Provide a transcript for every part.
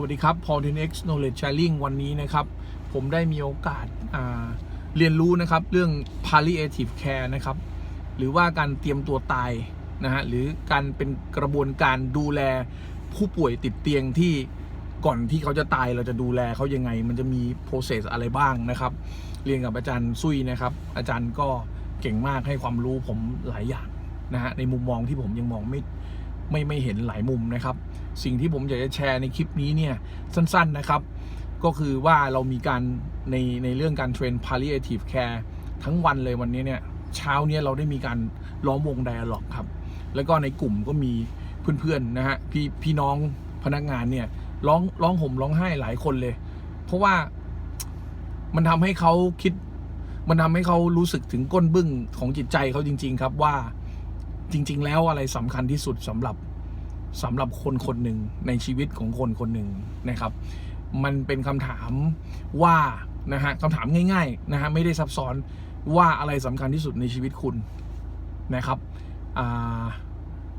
วัสดีครับ Paul 10x Knowledge Sharing วันนี้นะครับ ผมได้มีโอกาสาเรียนรู้นะครับ เรื่อง palliative care นะครับ หรือว่าการเตรียมตัวตายนะฮะ หรือการเป็นกระบวนการดูแลผู้ป่วยติดเตียงที่ก่อนที่เขาจะตายเราจะดูแลเขายังไง มันจะมี process อะไรบ้างนะครับ เรียนกับอาจารย์ซุยนะครับ อาจารย์ก็เก่งมากให้ความรู้ผมหลายอย่างนะฮะ ในมุมมองที่ผมยังมองไม่ไม่ไม่เห็นหลายมุมนะครับ สิ่งที่ผมอยากจะแชร์ในคลิปนี้เนี่ยสั้นๆนะครับ ก็คือว่าเรามีการในในเรื่องการเทรน palliative care ทั้งวันเลยวันนี้เนี่ยเช้าเนี้ยเราได้มีการล้อมวง dialog ครับ แล้วก็ในกลุ่มก็มีเพื่อนๆนะฮะพี่พี่น้องพนักงานเนี่ยร้องร้องห่มร้องไห้หลายคนเลย เพราะว่ามันทำให้เขาคิด มันทำให้เขารู้สึกถึงก้นบึ้งของจิตใจเขาจริง ๆ ครับว่าจริง ๆ แล้วอะไรสำคัญที่สุดสำหรับ สำหรับคนคนหนึ่งในชีวิตของคนคนหนึ่งนะครับ มันเป็นคำถามว่านะฮะคำถามง่าย ๆ นะฮะไม่ได้ซับซ้อนว่าอะไรสำคัญที่สุดในชีวิตคุณนะครับ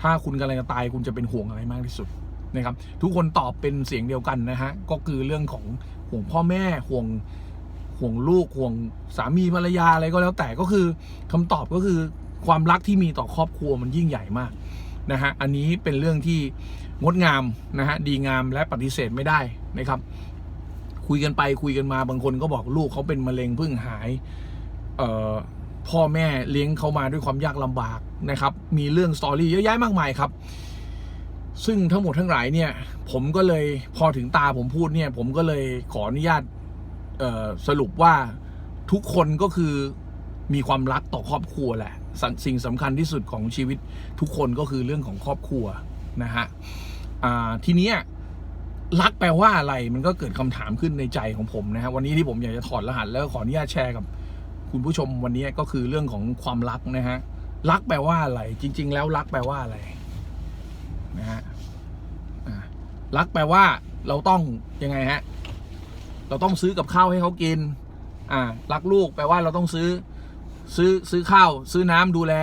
ถ้าคุณกำลังจะตายคุณจะเป็นห่วงอะไรมากที่สุดนะครับ ทุกคนตอบเป็นเสียงเดียวกันนะฮะก็คือเรื่องของห่วงพ่อแม่ห่วงห่วงลูกห่วงสามีภรรยาอะไรก็แล้วแต่ก็คือคำตอบก็คือความรักที่มีต่อครอบครัวมันยิ่งใหญ่มาก นะฮะอันนี้เป็นเรื่องที่งดงามนะฮะดีงามและปฏิเสธไม่ได้นะครับ คุยกันไปคุยกันมาบางคนก็บอกลูกเขาเป็นมะเร็งเพิ่งหายพ่อแม่เลี้ยงเขามาด้วยความยากลำบากนะครับ มีเรื่องสตอรี่เยอะแยะมากมายครับ ซึ่งทั้งหมดทั้งหลายเนี่ย ผมก็เลยพอถึงตาผมพูดเนี่ย ผมก็เลยขออนุญาตสรุปว่าทุกคนก็คือ มีความรักต่อครอบครัวแหละสสิ่งสำคัญที่สุดของชีวิตทุกคนก็คือเรื่องของครอบครัวนะฮะทีนี้รักแปลว่าอะไรมันก็เกิดคำถามขึ้นในใจของผมนะฮะวันนี้ที่ผมอยากจะถอดรหัสแล้วขออนุญาตแชร์กับ คุณผู้ชมวันนี้ก็คือเรื่องของความรักนะฮะรักแปลว่าอะไร จริง ๆ แล้วรักแปลว่าอะไรนะฮะรักแปลว่าเราต้องยังไงฮะเราต้องซื้อกับข้าวให้เขากินอ่ารักลูกแปลว่าเราต้องซื้อ ซื้อซื้อข้าวซื้อน้ำดูแล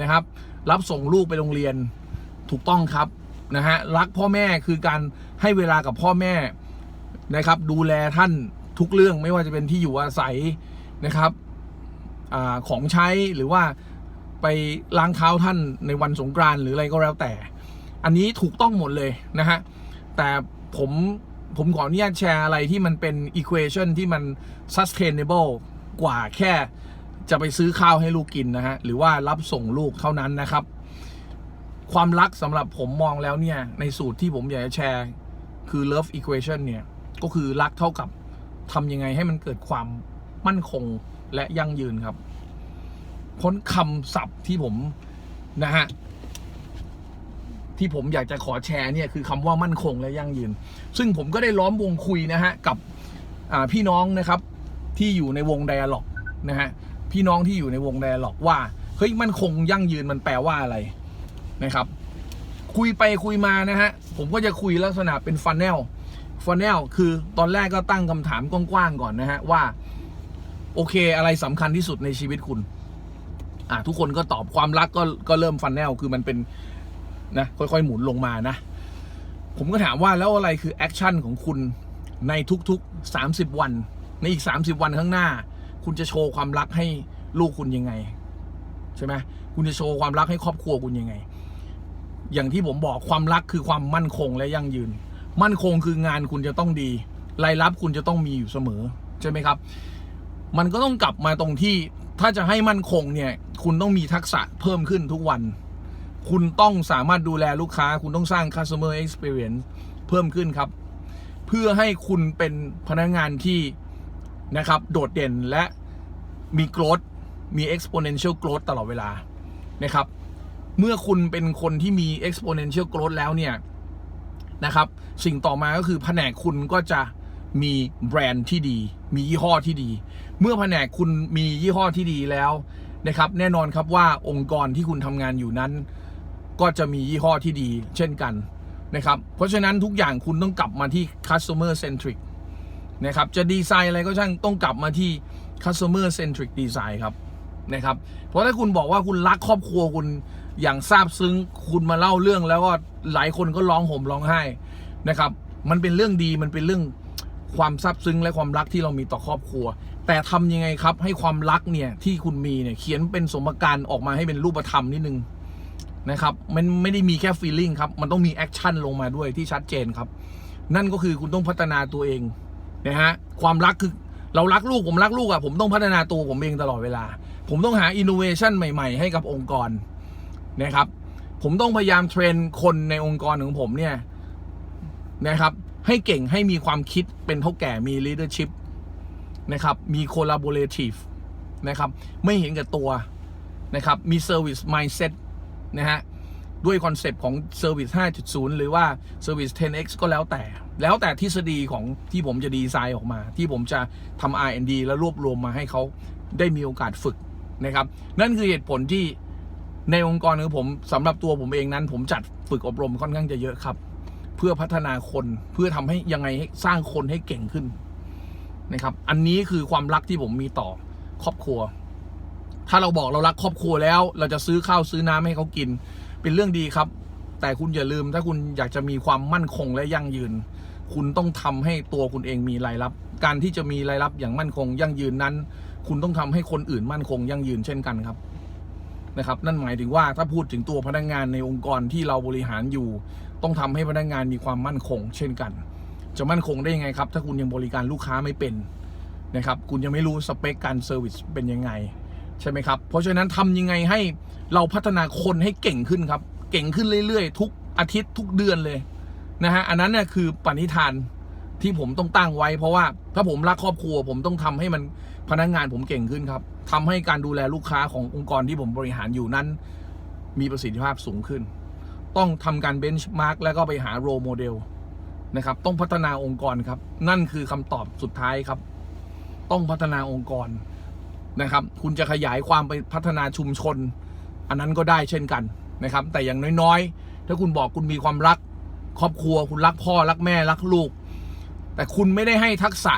นะครับ รับส่งลูกไปโรงเรียนถูกต้องครับนะฮะรักพ่อแม่คือการให้เวลากับพ่อแม่นะครับ ดูแลท่านทุกเรื่องไม่ว่าจะเป็นที่อยู่อาศัยนะครับอของใช้หรือว่าไปล้างเท้าท่านในวันสงกรานต์หรืออะไรก็แล้วแต่ อันนี้ถูกต้องหมดเลยนะฮะแต่ผมผมขออนุญาตแชร์อะไรที่มันเป็น equation ที่มัน sustainable กว่าแค่ จะไปซื้อข้าวให้ลูกกินนะฮะหรือว่ารับส่งลูกเท่านั้นนะครับ ความรักสำหรับผมมองแล้วเนี่ย ในสูตรที่ผมอยากจะแชร์ คือ love equation เนี่ย ก็คือรักเท่ากับทำยังไงให้มันเกิดความมั่นคงและยั่งยืนครับพ้นคำศัพท์ที่ผมนะฮะที่ผมอยากจะขอแชร์เนี่ยคือคำว่ามั่นคงและยั่งยืน ซึ่งผมก็ได้ล้อมวงคุยนะฮะกับพี่น้องนะครับที่อยู่ในวงไดอะล็อกนะฮะ พี่น้องที่อยู่ในวงไดอะล็อกว่าเฮ้ยมันคงยั่งยืนมันแปลว่าอะไรนะครับ คุยไปคุยมานะฮะผมก็จะคุยลักษณะเป็นฟันแนลฟันแนลคือตอนแรกก็ตั้งคำถามกว้างๆก่อนนะฮะว่า โอเคอะไรสำคัญที่สุดในชีวิตคุณอ่าทุกคนก็ตอบความรักก็ก็เริ่มฟันแนลคือมันเป็นนะค่อยๆ หมุนลงมานะ ผมก็ถามว่าแล้วอะไรคือแอคชั่นของคุณในทุกๆ 30 วัน ในอีก 30 วันข้างหน้า คุณจะโชว์ความรักให้ลูกคุณยังไง ใช่ไหมคุณจะโชว์ความรักให้ครอบครัวคุณยังไง อย่างที่ผมบอกความรักคือความมั่นคงและยั่งยืน มั่นคงคืองานคุณจะต้องดีรายรับคุณจะต้องมีอยู่เสมอใช่ไหมครับ มันก็ต้องกลับมาตรงที่ถ้าจะให้มั่นคงเนี่ย คุณต้องมีทักษะเพิ่มขึ้นทุกวัน คุณต้องสามารถดูแลลูกค้า คุณต้องสร้าง customer experience เพิ่มขึ้นครับ เพื่อให้คุณเป็นพนักงานที่นะครับ โดดเด่นและ มี growth มี exponential growth ตลอดเวลานะครับ เมื่อคุณเป็นคนที่มี exponential growth แล้วเนี่ยนะครับ สิ่งต่อมาก็คือแผนกคุณก็จะมีแบรนด์ที่ดี มียี่ห้อที่ดี เมื่อแผนกคุณมียี่ห้อที่ดีแล้วนะครับ แน่นอนครับว่าองค์กรที่คุณทำงานอยู่นั้น ก็จะมียี่ห้อที่ดี เช่นกันนะครับ เพราะฉะนั้นทุกอย่างคุณต้องกลับมาที่ customer centric นะครับ จะดีไซน์อะไรก็ช่างต้องกลับมาที่ customer centric design ครับนะครับ เพราะถ้าคุณบอกว่าคุณรักครอบครัวคุณอย่างซาบซึ้งคุณมาเล่าเรื่องแล้วก็หลายคนก็ร้องห่มร้องไห้นะครับ มันเป็นเรื่องดีมันเป็นเรื่องความซาบซึ้งและความรักที่เรามีต่อครอบครัว แต่ทำยังไงครับให้ความรักเนี่ยที่คุณมีเนี่ยเขียนเป็นสมการออกมาให้เป็นรูปธรรมนิดนึงนะครับมันไม่ได้มีแค่ feeling ครับ มันต้องมีแอคชั่นลงมาด้วยที่ชัดเจนครับ นั่นก็คือคุณต้องพัฒนาตัวเองนะฮะความรักคือ เรารักลูกผมรักลูกอะผมต้องพัฒนาตัวผมเองตลอดเวลา ผมต้องหาอินโนเวชันใหม่ ๆ ให้กับองค์กรนะครับ ผมต้องพยายามเทรนคนในองค์กรของผมเนี่ยนะครับ ให้เก่งให้มีความคิดเป็นเท่าแก่มี leadership นะครับ มี collaborative นะครับ ไม่เห็นแก่ตัวนะครับ มี service mindset นะฮะ ด้วยคอนเซปต์ของ Service 5.0 หรือว่า Service 10x ก็แล้วแต่ แล้วแต่ทฤษฎีของที่ผมจะดีไซน์ออกมา ที่ผมจะทำ R&D แล้วรวบรวมมาให้เขาได้มีโอกาสฝึกนะครับ นั่นคือเหตุผลที่ในองค์กรของผมสำหรับตัวผมเองนั้น ผมจัดฝึกอบรมค่อนข้างจะเยอะครับ เพื่อพัฒนาคนเพื่อทำให้ยังไงให้สร้างคนให้เก่งขึ้นนะครับ อันนี้คือความรักที่ผมมีต่อครอบครัว ถ้าเราบอกเรารักครอบครัวแล้ว เราจะซื้อข้าวซื้อน้ำให้เขากิน เป็นเรื่องดีครับ แต่คุณอย่าลืมถ้าคุณอยากจะมีความมั่นคงและยั่งยืน คุณต้องทำให้ตัวคุณเองมีรายรับ การที่จะมีรายรับอย่างมั่นคง ยั่งยืนนั้น คุณต้องทำให้คนอื่นมั่นคงยั่งยืนเช่นกันครับนะครับ นั่นหมายถึงว่าถ้าพูดถึงตัวพนักงานในองค์กรที่เราบริหารอยู่ ต้องทำให้พนักงานมีความมั่นคง เช่นกัน จะมั่นคงได้ยังไงครับ ถ้าคุณยังบริการลูกค้าไม่เป็นนะครับ คุณยังไม่รู้สเปคการเซอร์วิสเป็นยังไงใช่ไหมครับ เพราะฉะนั้นทำยังไงให้เราพัฒนาคนให้เก่งขึ้นครับ เก่งขึ้นเรื่อยๆ ทุกอาทิตย์ทุกเดือนเลย นะฮะอันนั้นเนี่ยคือปณิธานที่ผมต้องตั้งไว้ เพราะว่าถ้าผมรักครอบครัว ผมต้องทำให้มันพนักงานผมเก่งขึ้นครับทำให้การดูแลลูกค้าขององค์กรที่ผมบริหารอยู่นั้น มีประสิทธิภาพสูงขึ้น ต้องทำการเบนช์มาร์กแล้วก็ไปหาโรโมเดลนะครับ ต้องพัฒนาองค์กรครับ นั่นคือคำตอบสุดท้ายครับ ต้องพัฒนาองค์กรนะครับ คุณจะขยายความไปพัฒนาชุมชน อันนั้นก็ได้เช่นกันนะครับ แต่อย่างน้อยๆ ถ้าคุณบอกคุณมีความรัก ครอบครัว คุณรักพ่อรักแม่รักลูก แต่คุณไม่ได้ให้ทักษะ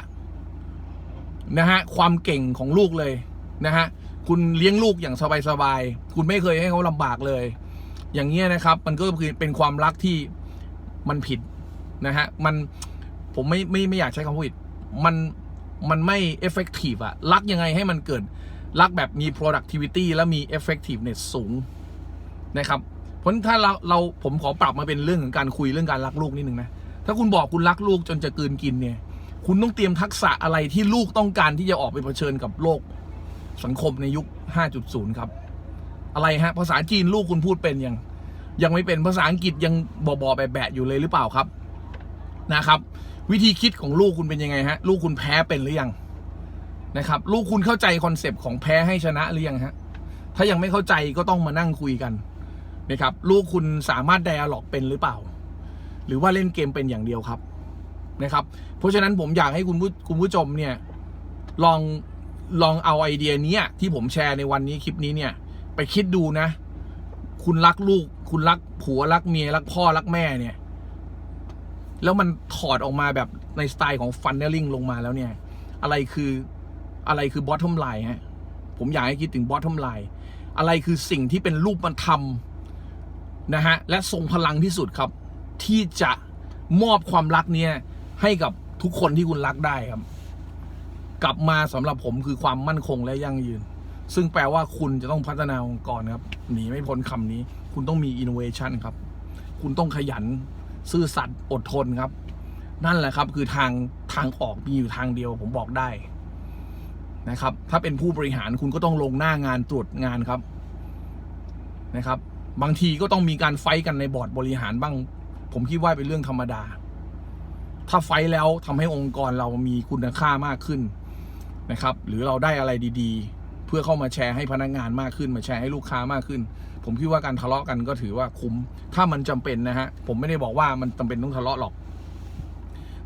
นะฮะความเก่งของลูกเลยนะฮะคุณเลี้ยงลูกอย่างสบายๆคุณไม่เคยให้เขาลำบากเลย อย่างเงี้ยนะครับ มันก็คือเป็นความรักที่มันผิดนะฮะมันผมไม่ไม่ไม่อยากใช้คำว่าผิดมันมันไม่ effective อะรักยังไงให้มันเกิด รักแบบมี productivity และมี effectiveness สูงนะครับ เพราะถ้าเราเราผมขอปรับมาเป็นเรื่องของการคุยเรื่องการรักลูกนิดนึงนะถ้าคุณบอกคุณรักลูกจนจะกืนกินเนี่ย คุณต้องเตรียมทักษะอะไรที่ลูกต้องการที่จะออกไปเผชิญกับโลก สังคมในยุค 5.0 ครับ อะไรฮะภาษาจีนลูกคุณพูดเป็นยังยังไม่เป็นภาษาอังกฤษยังบอบอแบะแบะอยู่เลยหรือเปล่าครับนะครับ วิธีคิดของลูกคุณเป็นยังไงฮะลูกคุณแพ้เป็นหรือยังนะครับ ลูกคุณเข้าใจคอนเซปต์ของแพ้ให้ชนะหรือยังฮะถ้ายังไม่เข้าใจก็ต้องมานั่งคุยกัน นะครับลูกคุณสามารถไดอะล็อกเป็นหรือเปล่า หรือว่าเล่นเกมเป็นอย่างเดียวครับนะครับ เพราะฉะนั้นผมอยากให้คุณผู้คุณผู้ชมเนี่ยลองลองเอาไอเดียนี้ที่ผมแชร์ในวันนี้คลิปนี้เนี่ย ไปคิดดูนะ คุณรักลูก คุณรักผัวรักเมียรักพ่อรักแม่เนี่ย แล้วมันถอดออกมาแบบในสไตล์ของฟันเนลลิงลงมาแล้วเนี่ย อะไรคืออะไรคือบอททอมไลน์ฮะผมอยากให้คิดถึงบอททอมไลน์อะไรคือสิ่งที่เป็นรูปมันทำ นะฮะและทรงพลังที่สุดครับ ที่จะมอบความรักเนี่ยให้กับทุกคนที่คุณรักได้ครับ กลับมาสำหรับผมคือความมั่นคงและยั่งยืน ซึ่งแปลว่าคุณจะต้องพัฒนาองค์กรครับหนีไม่พ้นคำนี้ คุณต้องมีอินโนเวชันครับ คุณต้องขยันซื่อสัตย์อดทนครับ นั่นแหละครับคือทางทางออกมีอยู่ทางเดียวผมบอกได้นะครับ ถ้าเป็นผู้บริหารคุณก็ต้องลงหน้างานตรวจงานครับนะครับ บางทีก็ต้องมีการไฟท์กันในบอร์ดบริหารบ้าง ผมคิดว่าเป็นเรื่องธรรมดา ถ้าไฟแล้วทำให้องค์กรเรามีคุณค่ามากขึ้นนะครับ หรือเราได้อะไรดี ๆ เพื่อเข้ามาแชร์ให้พนักงานมากขึ้น มาแชร์ให้ลูกค้ามากขึ้น ผมคิดว่าการทะเลาะกันก็ถือว่าคุ้ม ถ้ามันจำเป็นนะฮะผมไม่ได้บอกว่ามันจำเป็นต้องทะเลาะหรอก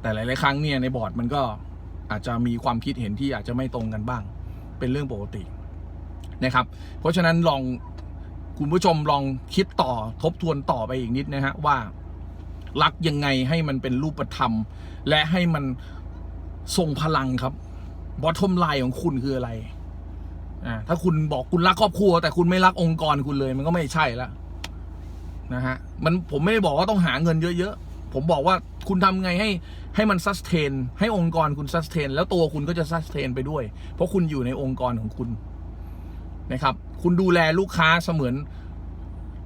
แต่หลายๆครั้งเนี่ยในบอร์ดมันก็อาจจะมีความคิดเห็นที่อาจจะไม่ตรงกันบ้าง เป็นเรื่องปกตินะครับ เพราะฉะนั้นลอง คุณผู้ชมลองคิดต่อทบทวนต่อไปอีกนิดนะฮะว่ารักยังไงให้มันเป็นรูปธรรม และให้มันทรงพลังครับบอททอมไลน์ของคุณคืออะไรอ่าถ้าคุณบอกคุณรักครอบครัว แต่คุณไม่รักองค์กรคุณเลย มันก็ไม่ใช่แล้วนะฮะมันผมไม่ได้บอกว่าต้องหาเงินเยอะๆ ผมบอกว่าคุณทำไงให้ให้มันซัสเทนให้องค์กรคุณซัสเทนแล้วตัวคุณก็จะซัสเทนไปด้วย เพราะคุณอยู่ในองค์กรของคุณนะครับ คุณดูแลลูกค้าเสมือน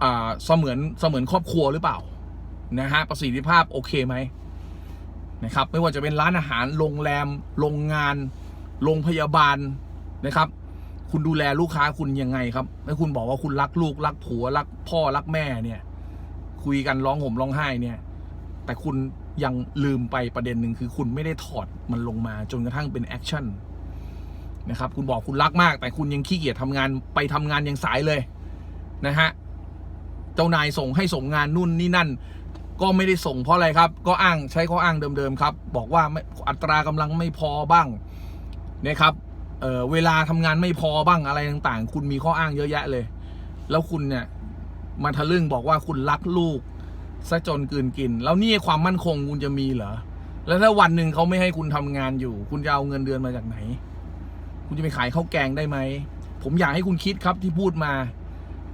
อ่าเสมือนเสมือนครอบครัวหรือเปล่านะฮะประสิทธิภาพโอเคไหมนะครับ ไม่ว่าจะเป็นร้านอาหารโรงแรมโรงงานโรงพยาบาลนะครับ คุณดูแลลูกค้าคุณยังไงครับแล้วคุณบอกว่าคุณรักลูกรักผัวรักพ่อรักแม่เนี่ย คุยกันร้องห่มร้องไห้เนี่ย แต่คุณยังลืมไปประเด็นหนึ่งคือคุณไม่ได้ถอดมันลงมาจนกระทั่งเป็นแอคชั่น นะครับคุณบอกคุณรักมาก แต่คุณยังขี้เกียจทำงานไปทำงานยังสายเลยนะฮะเจ้านายส่งให้ส่งงานนู่นนี่นั่น ก็ไม่ได้ส่งเพราะอะไรครับ ก็อ้างใช้ข้ออ้างเดิมๆครับ บอกว่าไม่อัตรากำลังไม่พอบ้างนะครับเเวลาทำงานไม่พอบ้างอะไรต่างๆ คุณมีข้ออ้างเยอะแยะเลย แล้วคุณเนี่ยมาทะลึ่งบอกว่าคุณรักลูกซะจนกืนกิน แล้วนี่ความมั่นคงคุณจะมีเหรอแล้วถ้าวันหนึ่งเขาไม่ให้คุณทำงานอยู่ คุณจะเอาเงินเดือนมาจากไหน คุณจะไปขายข้าวแกงได้ไหม ผมอยากให้คุณคิดครับที่พูดมา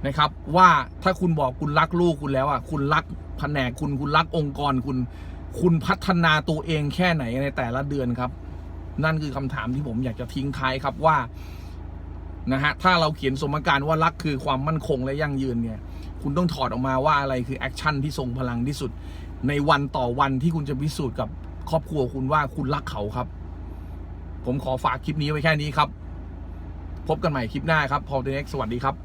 นะครับ ว่าถ้าคุณบอกคุณรักลูกคุณแล้วอะคุณรักแผนกคุณคุณรักองค์กรคุณคุณพัฒนาตัวเองแค่ไหนในแต่ละเดือนครับ นั่นคือคำถามที่ผมอยากจะทิ้งท้ายครับว่านะฮะถ้าเราเขียนสมการว่ารักคือความมั่นคงและยั่งยืนเนี่ย คุณต้องถอดออกมาว่าอะไรคือแอคชั่นที่ทรงพลังที่สุด ในวันต่อวันที่คุณจะพิสูจน์กับครอบครัวคุณว่าคุณรักเขาครับ ผมขอฝากคลิปนี้ไว้แค่นี้ครับ พบกันใหม่คลิปหน้าครับพอลเดน็กสวัสดีครับ